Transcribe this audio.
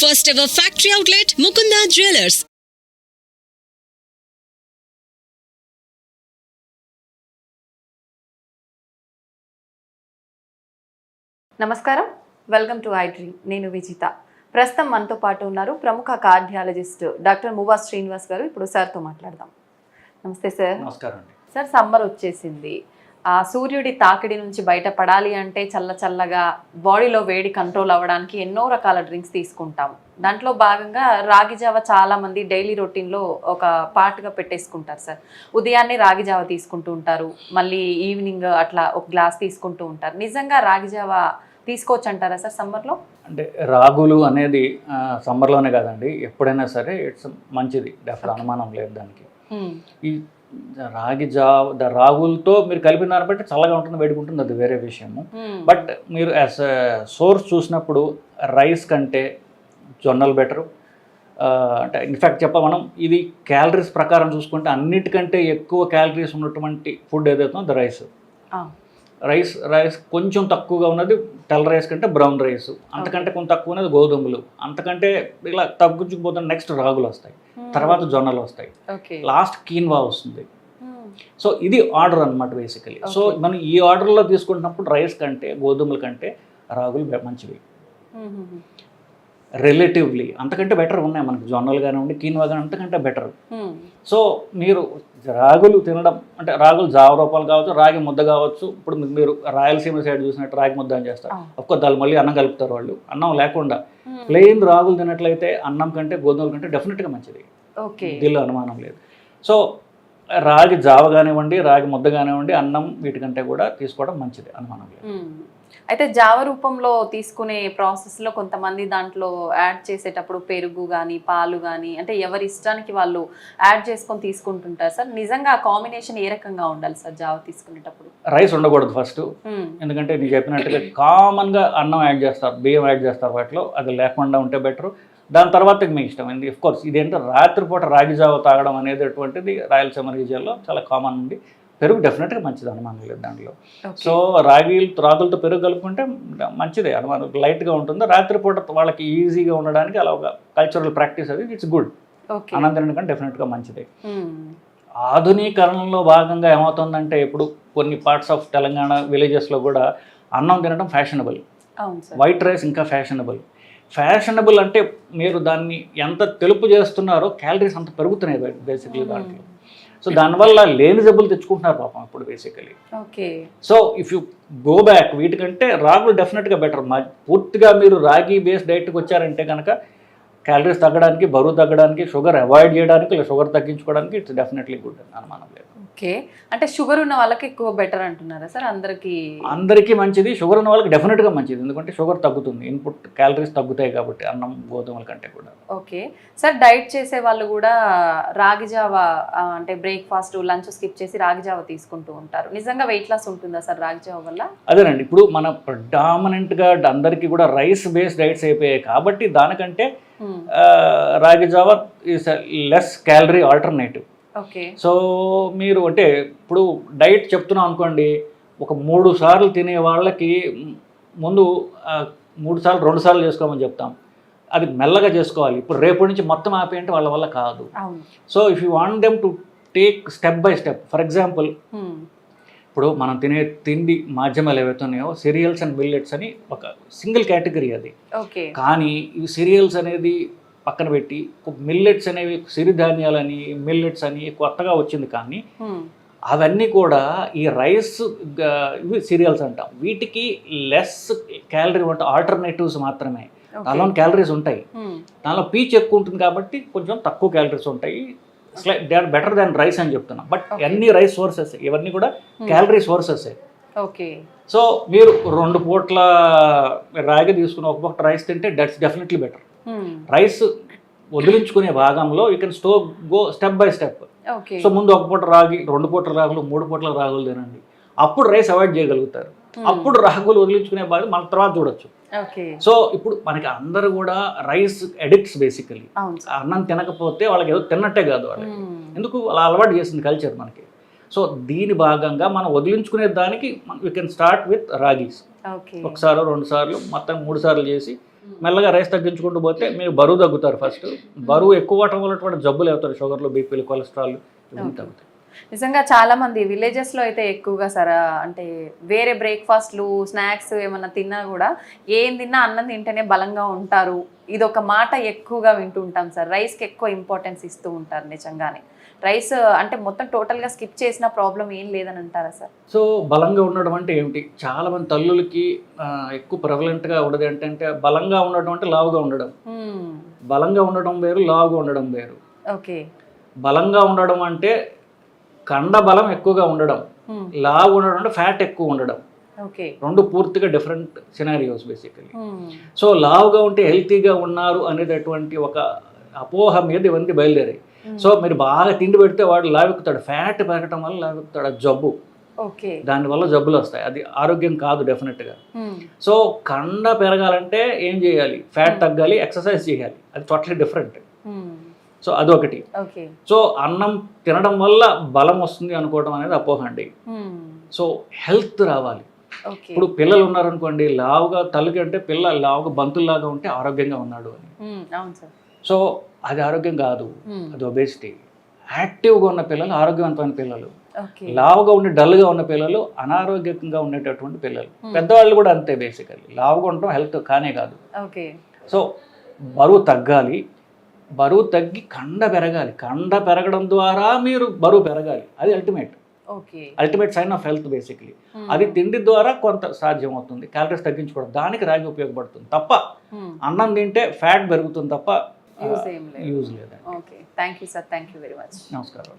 First ever factory outlet, Mukunda Jewelers. నమస్కారం. Welcome to I dream నేను విజిత. ప్రస్తుతం మనతో పాటు ఉన్నారు ప్రముఖ కార్డియాలజిస్ట్ డాక్టర్ మువా శ్రీనివాస్ గారు. ఇప్పుడు సార్తో మాట్లాడదాం. నమస్తే సార్. నమస్కారం సార్ సమ్మర్ వచ్చేసింది. ఆ సూర్యుడి తాకిడి నుంచి బయటపడాలి అంటే చల్ల చల్లగా బాడీలో వేడి కంట్రోల్ అవ్వడానికి ఎన్నో రకాల డ్రింక్స్ తీసుకుంటాం దాంట్లో భాగంగా రాగి జావ చాలా మంది డైలీ రొటీన్లో ఒక పార్ట్గా పెట్టేసుకుంటారు సార్. ఉదయాన్నే రాగి జావ తీసుకుంటూ ఉంటారు. మళ్ళీ ఈవినింగ్ అట్లా ఒక గ్లాస్ తీసుకుంటూ ఉంటారు. నిజంగా రాగి జావ తీసుకోవచ్చు అంటారా సార్ సమ్మర్లో? అంటే రాగులు అనేది సమ్మర్లోనే కాదండి. ఎప్పుడైనా సరే ఇట్స్ మంచిది. డెఫర్ అనుమానం లేదు దానికి. ఈ రాగి ద రాగులతో మీరు కలిపిన దాన్ని బట్టి చల్లగా ఉంటుంది వేడిగా ఉంటుంది అది వేరే విషయము. బట్ మీరు యాజ్ సోర్స్ చూసినప్పుడు రైస్ కంటే జొన్నలు బెటరు. అంటే ఇన్ఫ్యాక్ట్ చెప్ప మనం ఇది క్యాలరీస్ ప్రకారం చూసుకుంటే అన్నిటికంటే ఎక్కువ క్యాలరీస్ ఉన్నటువంటి ఫుడ్ ఏదైతుందో అది రైస్. రైస్ రైస్ కొంచెం తక్కువగా ఉన్నది తెల్ల రైస్ కంటే బ్రౌన్ రైస్. అంతకంటే కొంచెం తక్కువ ఉన్నది గోధుమలు. అంతకంటే ఇలా తగ్గించుకుపోతున్న నెక్స్ట్ రాగులు వస్తాయి. తర్వాత జొన్నలు వస్తాయి. లాస్ట్ కీన్వా వస్తుంది. సో ఇది ఆర్డర్ అనమాట బేసికలీ. సో. మనం ఈ ఆర్డర్లో తీసుకుంటున్నప్పుడు రైస్ కంటే గోధుమల కంటే రాగులు మంచివి. రిలేటివ్లీ అంతకంటే బెటర్ ఉన్నాయి మనకి. జొన్నలు కానివ్వండి కీన్వా కానీ అంతకంటే బెటర్. సో మీరు రాగులు తినడం అంటే రాగులు జావ రూపాలు కావచ్చు రాగి ముద్ద కావచ్చు ఇప్పుడు మీరు రాయలసీమ సైడ్ చూసినట్టు రాగి ముద్ద అని చేస్తారు. ఒక్క దాని మళ్ళీ అన్నం కలుపుతారు వాళ్ళు. అన్నం లేకుండా ప్లెయిన్ రాగులు తినట్లయితే అన్నం కంటే గోధుమల కంటే డెఫినెట్గా మంచిది. ఓకే. దీనిలో అనుమానం లేదు. సో రాగి జావ కానివ్వండి రాగి ముద్ద కానివ్వండి అన్నం వీటికంటే కూడా తీసుకోవడం మంచిది అనుమానం. అయితే జావ రూపంలో తీసుకునే ప్రాసెస్లో కొంతమంది దాంట్లో యాడ్ చేసేటప్పుడు పెరుగు కానీ పాలు కానీ అంటే ఎవరి ఇష్టానికి వాళ్ళు యాడ్ చేసుకొని తీసుకుంటుంటారు సార్. నిజంగా ఆ కాంబినేషన్ ఏ రకంగా ఉండాలి సార్ జావ తీసుకునేటప్పుడు? రైస్ ఉండకూడదు ఫస్ట్. ఎందుకంటే నీకు చెప్పినట్టుగా కామన్గా అన్నం యాడ్ చేస్తారు బియ్యం యాడ్ చేస్తారు వాటిలో అది లేకుండా ఉంటే బెటర్. దాని తర్వాత మీ ఇష్టం. అండి కోర్స్ ఇదేంటో రాత్రిపూట రాగి జావ తాగడం అనేది అటువంటిది రాయలసీమ రీజియన్లో చాలా కామన్ ఉంది పెరుగు డెఫినెట్గా మంచిది అనుమానం లేదు దాంట్లో. సో రాగి రాగులతో పెరుగు కలుపుకుంటే మంచిదే అనుమానం లైట్గా ఉంటుంది. రాత్రిపూట వాళ్ళకి ఈజీగా ఉండడానికి అలా ఒక కల్చరల్ ప్రాక్టీస్ అది ఇట్స్ గుడ్ తినడం కంటే డెఫినెట్గా మంచిదే. మ్మ్. ఆధునీకరణలో భాగంగా ఏమవుతుందంటే ఇప్పుడు కొన్ని పార్ట్స్ ఆఫ్ తెలంగాణ విలేజెస్లో కూడా అన్నం తినడం ఫ్యాషనబుల్ వైట్ రైస్ ఇంకా ఫ్యాషనబుల్ ఫ్యాషనబుల్ అంటే మీరు దాన్ని ఎంత తెలుపు చేస్తున్నారో క్యాలరీస్ అంత పెరుగుతున్నాయి బేసికలీ దాంట్లో. సో దానివల్ల లేని జబ్బులు తెచ్చుకుంటున్నారు పాపం ఇప్పుడు basically okay. So if you go back వీటికంటే రాగులు డెఫినెట్గా బెటర్ పూర్తిగా మీరు రాగి బేస్ డైట్కి వచ్చారంటే కనుక క్యాలరీస్ తగ్గడానికి బరువు తగ్గడానికి షుగర్ అవాయిడ్ చేయడానికి లేదా షుగర్ తగ్గించుకోవడానికి ఇట్స్ డెఫినెట్లీ గుడ్ అనుమానం లేదు. ఓకే అంటే షుగర్ ఉన్న వాళ్ళకి ఎక్కువ బెటర్ అంటున్నారా సార్? అందరికి అందరికీ మంచిది. షుగర్ ఉన్న వాళ్ళకి డెఫినెట్గా మంచిది. ఎందుకంటే షుగర్ తగ్గుతుంది. ఇన్పుట్ క్యాలరీస్ తగ్గుతాయి కాబట్టి అన్నం గోధుమల కంటే కూడా. ఓకే సార్ డైట్ చేసే వాళ్ళు కూడా రాగి జావ అంటే బ్రేక్ఫాస్ట్ లంచ్ స్కిప్ చేసి రాగి జావ తీసుకుంటూ ఉంటారు. నిజంగా వెయిట్ లాస్ ఉంటుందా సార్ రాగి జావ వల్ల? అదేనండి. ఇప్పుడు మన ప్రడామినెంట్గా అందరికీ కూడా రైస్ బేస్డ్ డైట్స్ అయిపోయాయి కాబట్టి దానికంటే ragi java is less calorie alternative okay. So మీరు అంటే ఇప్పుడు డైట్ చెప్తున్నాం అనుకోండి ఒక మూడు సార్లు తినే వాళ్ళకి ముందు మూడు సార్లు రెండు సార్లు చేసుకోమని చెప్తాం. అది మెల్లగా చేసుకోవాలి. ఇప్పుడు రేపటి నుంచి మొత్తం ఆపేయంటే వాళ్ళ వల్ల కాదు. So if you want them to take step by step for example. ఇప్పుడు మనం తినే తిండి మాధ్యమాలు ఏవైతున్నాయో సిరియల్స్ అండ్ మిల్లెట్స్ అని ఒక సింగిల్ కేటగిరీ అది ఓకే కానీ ఈ సిరియల్స్ అనేది పక్కన పెట్టి మిల్లెట్స్ అనేవి సిరిధాన్యాలని మిల్లెట్స్ అని కొత్తగా వచ్చింది కానీ. అవన్నీ కూడా ఈ రైస్ ఇవి సీరియల్స్ అంటాం వీటికి లెస్ క్యాలరీ ఉంటాయి ఆల్టర్నేటివ్స్ మాత్రమే. దానిలో క్యాలరీస్ ఉంటాయి. దానిలో పీచ్ ఎక్కువ ఉంటుంది కాబట్టి కొంచెం తక్కువ క్యాలరీస్ ఉంటాయి they are better than rice అని చెప్తున్నాం బట్. అన్ని రైస్ సోర్సెస్ ఇవన్నీ కూడా. క్యాలరీ సోర్సెస్ ఓకే సో మీరు రెండు పూట్ల రాగి తీసుకుని ఒక పూట రైస్ తింటే దట్స్ డెఫినెట్లీ బెటర్. రైస్ వదిలించుకునే భాగంలో you can slow go step by step so ముందు ఒక పూట రాగి రెండు పూటల రాగులు మూడు పూటల రాగులు తినండి అప్పుడు రైస్ అవాయిడ్ చేయగలుగుతారు. అప్పుడు రాగులు వదిలించుకునే భాగం మన తర్వాత చూడొచ్చు. సో ఇప్పుడు మనకి అందరూ కూడా రైస్ అడిక్ట్స్ బేసికలీ అన్నం తినకపోతే వాళ్ళకి ఏదో తిన్నట్టే కాదు వాళ్ళకి. మ్మ్. ఎందుకు? అలా అలవాటు చేసింది కల్చర్ మనకి. సో దీని భాగంగా మనం వదిలించుకునే దానికి we can start with ragis. ఒకసారి రెండు సార్లు మొత్తం మూడు సార్లు చేసి మెల్లగా రైస్ తగ్గించుకుంటూ పోతే మీరు బరువు తగ్గుతారు ఫస్ట్ బరువు ఎక్కువ అవటం వల్ల జబ్బులు అవుతారు షుగర్లు బీపీలు కొలెస్ట్రాల్ ఇవన్నీ తగ్గుతాయి. నిజంగా చాలా మంది విలేజెస్లో అయితే ఎక్కువగా సరే అంటే వేరే బ్రేక్ఫాస్ట్లు స్నాక్స్ ఏమన్నా తిన్నా కూడా ఏం తిన్నా అన్నం తింటేనే బలంగా ఉంటారు. ఇది ఒక మాట ఎక్కువగా వింటూ ఉంటాం సార్. రైస్కి ఎక్కువ ఇంపార్టెన్స్ ఇస్తూ ఉంటారు నిజంగానే. రైస్ అంటే మొత్తం టోటల్గా స్కిప్ చేసిన ప్రాబ్లం ఏం లేదని అంటారా సార్? సో బలంగా ఉండడం అంటే ఏమిటి? చాలా మంది తల్లులకి ఎక్కువ ప్రెవలెంట్గా ఉండదు ఏంటంటే బలంగా ఉండడం అంటే లావుగా ఉండడం. బలంగా ఉండడం వేరు లావుగా ఉండడం వేరు. ఓకే. బలంగా ఉండడం అంటే కండ బలం ఎక్కువగా ఉండడం లావు ఉండడం అంటే ఫ్యాట్ ఎక్కువ ఉండడం. రెండు పూర్తిగా డిఫరెంట్ సినారియోస్ బేసికలీ సో లావుగా ఉంటే హెల్తీగా ఉన్నారు అనేటటువంటి ఒక అపోహ మీద ఇవన్నీ బయలుదేరాయి. సో మీరు బాగా తిండి పెడితే వాడు లావెక్కుతాడు. ఫ్యాట్ పెరగటం వల్ల లావెక్కుతాడు జబ్బు. ఓకే. దానివల్ల జబ్బులు వస్తాయి. అది ఆరోగ్యం కాదు డెఫినెట్గా. సో కండ పెరగాలంటే ఏం చేయాలి? ఫ్యాట్ తగ్గాలి ఎక్సర్సైజ్ చేయాలి. అది టోటలీ డిఫరెంట్. సో అదొకటి. సో అన్నం తినడం వల్ల బలం వస్తుంది అనుకోవడం అనేది అపోహ అండి సో హెల్త్ రావాలి. ఇప్పుడు పిల్లలు ఉన్నారనుకోండి లావుగా తల్లికి అంటే పిల్ల లావుగా బంతుల్లాగా ఉంటే ఆరోగ్యంగా ఉన్నాడు అని. సార్. సో అది ఆరోగ్యం కాదు. అది ఒబేసిటీ యాక్టివ్గా ఉన్న పిల్లలు ఆరోగ్యవంతమైన పిల్లలు. లావుగా ఉండి డల్గా ఉన్న పిల్లలు అనారోగ్యంగా ఉండేటటువంటి పిల్లలు. పెద్దవాళ్ళు కూడా అంతే బేసికల్లీ లావుగా ఉండటం హెల్త్ కానే కాదు. సో బరువు తగ్గాలి. బరువు తగ్గి కండ పెరగాలి. కండ పెరగడం ద్వారా మీరు బరువు పెరగాలి. అది ultimate ultimate sign of health basically అది తిండి ద్వారా కొంత సాధ్యం అవుతుంది క్యాలరీస్ తగ్గించుకోవడం. దానికి రాగి ఉపయోగపడుతుంది. తప్ప అన్నం తింటే ఫ్యాట్ పెరుగుతుంది తప్ప లేదు. యూజ్ లేదండి. Okay. Thank you sir thank you very much నమస్కారం.